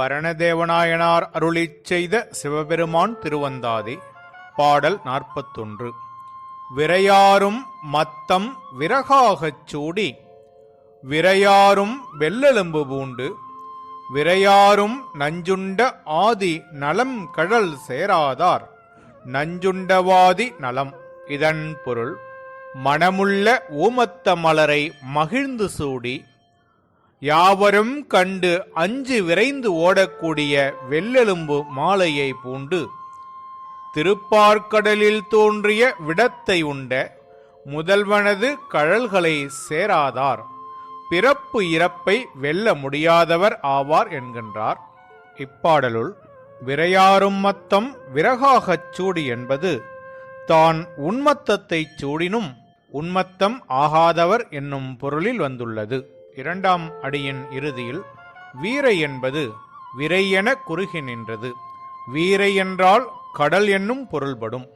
பரணதேவநாயனார் அருளி செய்த சிவபெருமான் திருவந்தாதி. பாடல் நாற்பத்தொன்று. விரையாரும் மத்தம் விறகாகச் சூடி. விரையாரும் வெள்ளெலும்பு பூண்டு. விரையாரும் நஞ்சுண்ட ஆதி நலம் கழல் சேராதார். நஞ்சுண்டவாதி நலம். இதன் பொருள் மனமுள்ள ஊமத்த மலரை மகிழ்ந்து சூடி. யாவரும் கண்டு அஞ்சு விரைந்து ஓடக்கூடிய வெள்ளெலும்பு மாலையை பூண்டு திருப்பார்க்கடலில் தோன்றிய விடத்தை உண்ட முதல்வனது கழல்களை சேராதார். பிறப்பு இறப்பை வெல்ல முடியாதவர் ஆவார் என்கின்றார். இப்பாடலுள் விரையாறும் மத்தம் விறகாகச் சூடி என்பது தான் உன்மத்தத்தைச் சூடினும் உன்மத்தம் ஆகாதவர் என்னும் பொருளில் வந்துள்ளது. இரண்டாம் அடியின் இறுதியில் வீரை என்பது விரை என குறுகி நின்றது. வீரை என்றால் கடல் என்னும் பொருள்படும்.